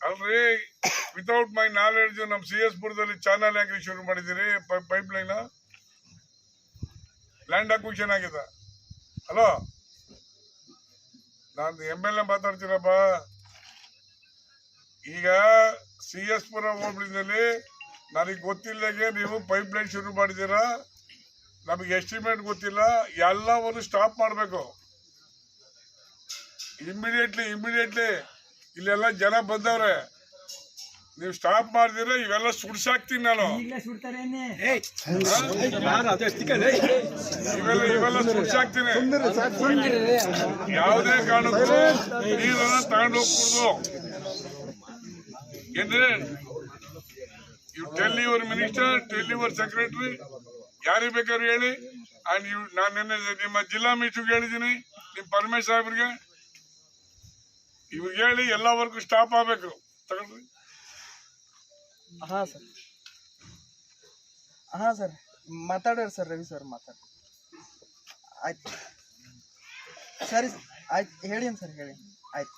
ಅಲ್ರಿ without my knowledge ನಮ್ C S ಪುರದಲ್ಲಿ ಚಾನಲ್ ಯಾಕೆ ಶುರು ಮಾಡಿದಿರಿ ಪೈಪ್ ಲೈನ್ ಲ್ಯಾಂಡ್ ಅಕ್ವಿಷನ್ ಆಗಿದೆ. ಹಲೋ ನಾನು ಎಂ ಎಲ್ ಎ ಮಾತಾಡ್ತೀರಪ್ಪ ಈಗ ಸಿ ಎಸ್ ಪುರ ಹೋಬಳಿನಲ್ಲಿ ನನಗೆ ಗೊತ್ತಿಲ್ಲದೆ ನೀವು ಪೈಪ್ ಲೈನ್ ಶುರು ಮಾಡಿದ್ದೀರಾ? ನಮಗೆ ಎಸ್ಟಿಮೇಟ್ ಗೊತ್ತಿಲ್ಲ. ಎಲ್ಲವನ್ನು ಸ್ಟಾಪ್ ಮಾಡಬೇಕು. ಇಮಿಡಿಯೇಟ್ಲಿ ಇಮಿಡಿಯೇಟ್ಲಿ ಇಲ್ಲೆಲ್ಲ ಜನ ಬಂದವ್ರೆ ನೀವು ಸ್ಟಾಪ್ ಮಾಡಿದ್ರೆ? ಇವೆಲ್ಲ ಸುಡ್ಸಾಕ್ತೀನಿ ನಾನು. ಇವೆಲ್ಲ ಇವೆಲ್ಲ ಸುಡ್ಸಾಕ್ತೀನಿ. ಯಾವುದೇ ಕಾರಣಕ್ಕೂ ನೀರನ್ನ ತಗೊಂಡು ಹೋಗ್ಕೂಡ್ದು ಏನ್ರಿ? You tell your minister tell your secretary ಯಾರಿಗೆ ಬೇಕಾದ್ರು ಹೇಳಿ. ಅಂಡ್ ಯು ನಾನು ನಿನ್ನೆ ನಿಮ್ಮ ಜಿಲ್ಲಾ ಮಿನಿಸ್ಟರ್ಗೆ ಹೇಳಿದ್ದೀನಿ. ನಿಮ್ಮ ಪರಮೇಶ್ ಸಾಹೇಬ್ರಿಗೆ. ಇವ್ರಿಗೆ ಹೇಳಿ, ಎಲ್ಲ ವರ್ಗು ಸ್ಟಾಪ್ ಆಗಬೇಕು. ತಗೊಳ್ರಿ. ಹಾ, ಸರ್. ಹಾ, ಸರ್. ಮಾತಾಡ್ರಿ ಸರ್, ರವಿ ಸರ್ ಮಾತಾಡಿ ಆಯ್ತು. ಸರಿ ಆಯ್ತು. ಹೇಳಿ ಸರ್ ಹೇಳಿ ಆಯ್ತು.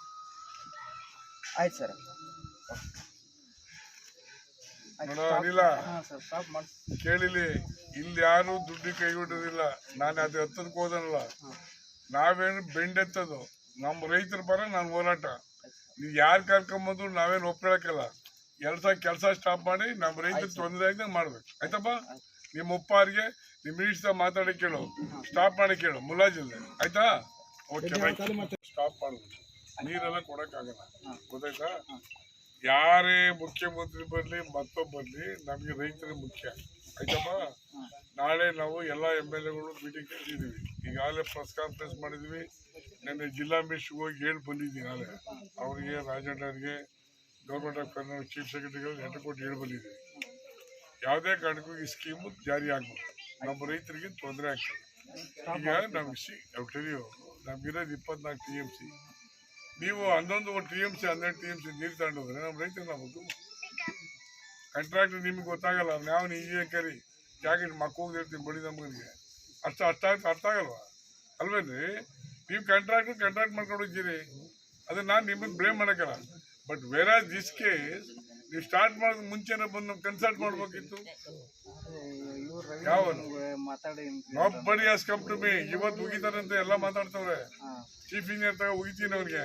ಆಯ್ತು, ಸರ್. ಅನಿಲ ಕೇಳಿಲಿ ಇಲ್ಲಿ ಯಾರು ದುಡ್ಡು ಕೈ ಬಿಡೋದಿಲ್ಲ ನಾನು ಅದು ಎತ್ತದಕ್ಕೆ ಹೋದನಲ್ಲ. ನಾವೇನು ಬೆಂಡೆತ್ತದು ನಮ್ಮ ರೈತರ ಪರ ನಾನು ಹೋರಾಟ. ನೀವು ಯಾರು ಕರ್ಕೊಂಬಂದ್ರು ನಾವೇನು ಒಪ್ಕೊಳಕ್ಕಲ್ಲ. ಕೆಲಸ ಕೆಲಸ ಸ್ಟಾಪ್ ಮಾಡಿ ನಮ್ಮ ರೈತರು ತೊಂದರೆ ಆಗ್ದಂಗೆ ಮಾಡ್ಬೇಕು. ಆಯ್ತಪ್ಪ? ನಿಮ್ಮ ಅವ್ರಿಗೆ ನಿಮ್ಮ ಮಿನಿಸ್ಟರ್ ಮಾತಾಡಿ ಕೇಳು. ಸ್ಟಾಪ್ ಮಾಡಿ ಕೇಳು. ಮುಲಾಜಿಲ್ಲ. ಆಯ್ತಾ? ಓಕೆ ಸ್ಟಾಪ್ ಮಾಡಬೇಕು ನೀರೆಲ್ಲ ಕೊಡೋಕ್ಕಾಗಲ್ಲ. ಗೊತ್ತಾಯ್ತಾ? ಯಾರೇ ಮುಖ್ಯಮಂತ್ರಿ ಬರಲಿ, ಮತ್ತೊಬ್ಬ ಬರಲಿ, ನಮಗೆ ರೈತರೇ ಮುಖ್ಯ. ಆಯ್ತಮ್ಮ? ನಾಳೆ ನಾವು ಎಲ್ಲ ಎಂ ಎಲ್ ಎಗಳು ಮೀಟಿಂಗ್ ಕರೆದಿದ್ದೀವಿ ಈಗಾಗಲೇ ಪ್ರೆಸ್ ಕಾನ್ಫರೆನ್ಸ್ ಮಾಡಿದ್ವಿ ನಿನ್ನೆ ಜಿಲ್ಲಾ ಮಿನಿಸ್ಟ್ರಿಗೆ ಹೋಗಿ ಹೇಳಿ ಬಂದಿದ್ದೀನಿ ನಾಳೆ. ಅವರಿಗೆ, ರಾಜಣ್ಣರಿಗೆ ಗೌರ್ಮೆಂಟ್ ಆಫ್ ಕರ್ನಾಟಕ ಚೀಫ್ ಸೆಕ್ರೆಟರಿಗಳು ಲೆಟರ್ ಕೊಟ್ಟು ಹೇಳಿ ಬಂದಿದ್ದೀವಿ ಯಾವುದೇ ಕಾರಣಕ್ಕೂ ಈ ಸ್ಕೀಮು ಜಾರಿ ಆಗ್ಬೋದು ನಮ್ಮ ರೈತರಿಗೆ ತೊಂದರೆ ಆಗ್ತದೆ. ಈಗ ನಮ್ಗೆ ಸಿ ತಿಳಿಯೋ, ನಮ್ಗಿರೋದು ಇಪ್ಪತ್ನಾಲ್ಕು ಟಿ ಎಂ ಸಿ ನೀವು ಹನ್ನೊಂದು ಟಿ ಎಂ ಸಿ ಹನ್ನೆರಡು ಟಿ ಎಂ ಸಿ ನೀರು ತಗೊಂಡೋದ್ರೆ ನಮ್ಮ ರೈತರು ನಮ್ಮದು ಕಾಂಟ್ರಾಕ್ಟ್ ನಿಮ್ಗೆ ಗೊತ್ತಾಗಲ್ಲ ನಾವು ಇಂಜಿನಿಯರ್ ಕರಿ ಜಾಕೆಟ್ ಮಕ್ಕ ಹೋಗಿರ್ತೀವಿ ಬಡಿ ನಮ್ಗೆ ಅಷ್ಟು ಅರ್ಥ ಆಯ್ತು ಅರ್ಥ ಆಗಲ್ವಾ? ಅಲ್ವೇನ್ರಿ? ನೀವು ಕಾಂಟ್ರಾಕ್ಟ್ ಕಾಂಟ್ರಾಕ್ಟ್ ಮಾಡ್ಕೊಂಡು ಹೋಗ್ತೀರಿ ಅದನ್ನ ನಾನು ನಿಮ್ಮನ್ನು ಬ್ಲೇಮ್ ಮಾಡೋಕ್ಕಲ್ಲ. But whereas this case ನೀವು ಸ್ಟಾರ್ಟ್ ಮಾಡೋದು ಮುಂಚೆನೇ ಬಂದು ನಮ್ಗೆ ಕನ್ಸಲ್ಟ್ ಮಾಡ್ಬೇಕಿತ್ತು. ಯಾವ ಮಾತಾಡಿ ಬಡಿ ಹಸ್ ಕಮ್ ಟು ಮೀ ಇವತ್ತು ಮುಗಿತಾರಂತೆ ಎಲ್ಲ ಮಾತಾಡ್ತವ್ರೆ. ಚೀಫ್ ಇಂಜಿನಿಯರ್ ತಗ ಉಗಿತೀನಿ ಅವ್ರಿಗೆ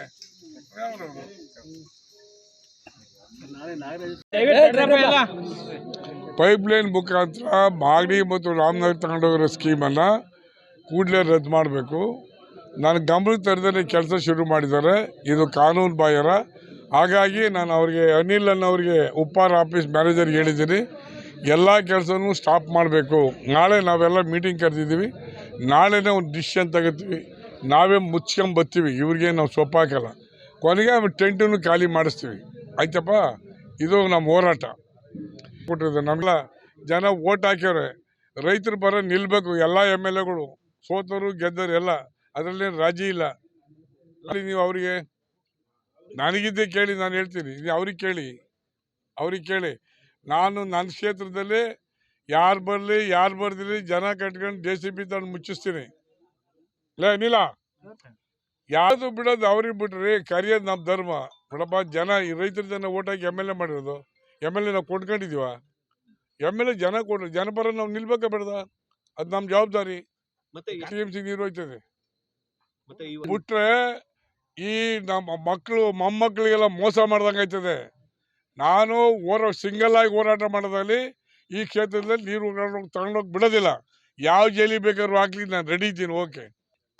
ಯಾವ್ರವ್ರು ಪೈಪ್ ಲೈನ್ ಮುಖಾಂತರ ಮಾಗಡಿ ಮತ್ತು ರಾಮನಗರ ತಗೊಂಡೋಗಿರೋ ಸ್ಕೀಮನ್ನು ಕೂಡಲೇ ರದ್ದು ಮಾಡಬೇಕು. ನಾನು ಗಮನ ತರದಲ್ಲಿ ಕೆಲಸ ಶುರು ಮಾಡಿದ್ದಾರೆ. ಇದು ಕಾನೂನು ಬಾಹಿರ. ಹಾಗಾಗಿ ನಾನು ಅವರಿಗೆ ಅನಿಲ್ ಅನ್ನೋರಿಗೆ ಉಪ್ಪಾರ ಆಫೀಸ್ ಮ್ಯಾನೇಜರ್ಗೆ ಹೇಳಿದ್ದೀನಿ. ಎಲ್ಲ ಕೆಲಸನೂ ಸ್ಟಾಪ್ ಮಾಡಬೇಕು. ನಾಳೆ ನಾವೆಲ್ಲ ಮೀಟಿಂಗ್ ಕರೆದಿದ್ದೀವಿ. ನಾಳೆನೇ ಒಂದು ಡಿಸಿಷನ್ ತಗೋತೀವಿ ನಾವೇ ಮುಚ್ಕೊಂಡ್ ಬರ್ತೀವಿ, ಇವ್ರಿಗೆ ನಾವು ಸೊಪ್ಪಾಕಲ್ಲ ಕೊನೆಗೆ ಟೆಂಟನ್ನು ಖಾಲಿ ಮಾಡಿಸ್ತೀವಿ. ಆಯ್ತಪ್ಪ? ಇದು ನಮ್ಮ ಹೋರಾಟ. ಕೊಟ್ಟಿದ್ದೆ ನಮ್ಗೆಲ್ಲ ಜನ ಓಟ್ ಹಾಕ್ಯವ್ರೆ. ರೈತರು ಬರೋ ನಿಲ್ಬೇಕು, ಎಲ್ಲ ಎಂ ಎಲ್ ಎಗಳು. ಸೋತರು ಗೆದ್ದರು ಎಲ್ಲ. ಅದರಲ್ಲಿ ರಾಜಿ ಇಲ್ಲ. ನೀವು ಅವರಿಗೆ. ನನಗಿದ್ದೆ ಕೇಳಿ, ನಾನು ಹೇಳ್ತೀನಿ. ನೀವು ಅವ್ರಿಗೆ ಕೇಳಿ. ಅವ್ರಿಗೆ ಕೇಳಿ. ನಾನು ನನ್ನ ಕ್ಷೇತ್ರದಲ್ಲಿ, ಯಾರು ಬರಲಿ, ಯಾರು ಬರ್ದಿರಲಿ, ಜನ ಕಟ್ಕೊಂಡು ಜೆ ಸಿ ಬಿ ತಂದು ಮುಚ್ಚಿಸ್ತೀನಿ. ಲೇ ನೀಲ. ಯಾವುದು ಬಿಡೋದು ಅವ್ರಿಗೆ ಬಿಟ್ರಿ ಕರಿಯೋದು ನಮ್ಮ ಧರ್ಮ. ಬಿಡಪ್ಪ ಜನ ಈ ರೈತರ ಜನ ಓಟ್ ಹಾಕಿ ಎಂ ಎಲ್ ಎ ಮಾಡಿರೋದು. ಎಂ ಎಲ್ ಎ ನಾವು ಕೊಂಡ್ಕೊಂಡಿದೀವ. ಎಂ ಎಲ್ ಎ ಜನ ಕೊಡ್ರಿ ಜನಪರ ನಾವು ನಿಲ್ಬೇಕ ಬಿಡದ? ಅದು ನಮ್ಮ ಜವಾಬ್ದಾರಿ. ಟಿ ಎಂ ಸಿ ನೀರು ಹೋಯ್ತದೆ. ಬಿಟ್ರೆ ಈ ನಮ್ಮ ಮಕ್ಕಳು ಮೊಮ್ಮಕ್ಕಳಿಗೆಲ್ಲ ಮೋಸ ಮಾಡ್ದಂಗೆ ಆಯ್ತದೆ. ನಾನು ಓರ ಸಿಂಗಲ್ ಆಗಿ ಹೋರಾಟ ಮಾಡೋದಲ್ಲಿ ಈ ಕ್ಷೇತ್ರದಲ್ಲಿ ನೀರು ತಗೊಂಡೋಗಿ ಬಿಡೋದಿಲ್ಲ. ಯಾವ ಜೈಲಿ ಬೇಕಾದ್ರೂ ಹಾಕ್ಲಿ ನಾನು ರೆಡಿ ಇದ್ದೀನಿ ಓಕೆ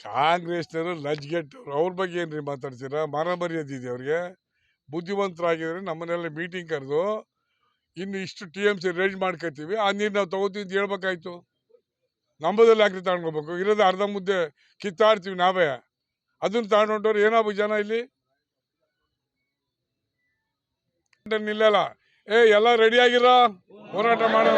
ಕಾಂಗ್ರೆಸ್ನವರು ಲಜ್ಗೆಟ್ಟವ್ರು. ಅವ್ರ ಬಗ್ಗೆ ಏನ್ರಿ ಮಾತಾಡ್ತೀರಾ? ಮರ ಮರ್ಯಾದಿದೆ ಅವ್ರಿಗೆ? ಬುದ್ಧಿವಂತರಾಗಿದ್ರೆ ನಮ್ಮನೆಲ್ಲ ಮೀಟಿಂಗ್ ಕರೆದು ಇನ್ನು ಇಷ್ಟು ಟಿ ಎಂ ಸಿ ರೇಂಜ್ ಮಾಡ್ಕೊತೀವಿ ಆ ನೀರು ನಾವು ತಗೋತೀವಿ ಅಂತ ಹೇಳ್ಬೇಕಾಯ್ತು. ನಂಬದಲ್ಲಿ ಯಾಕ್ರಿ ತಗೊಂಡ್ಕೋಬೇಕು. ಇರೋದು ಅರ್ಧ ಮುದ್ದೆ ಕಿತ್ತಾಡ್ತೀವಿ ನಾವೇ. ಅದನ್ನು ತಗೊಂಡೋರು ಏನಾಗ್ಬೇಕು ಜನ ಇಲ್ಲಿ? ನಿಲ್ಲಲ್ಲ ಏ, ಎಲ್ಲ ರೆಡಿ ಆಗಿರೋ? ಹೋರಾಟ ಮಾಡೋ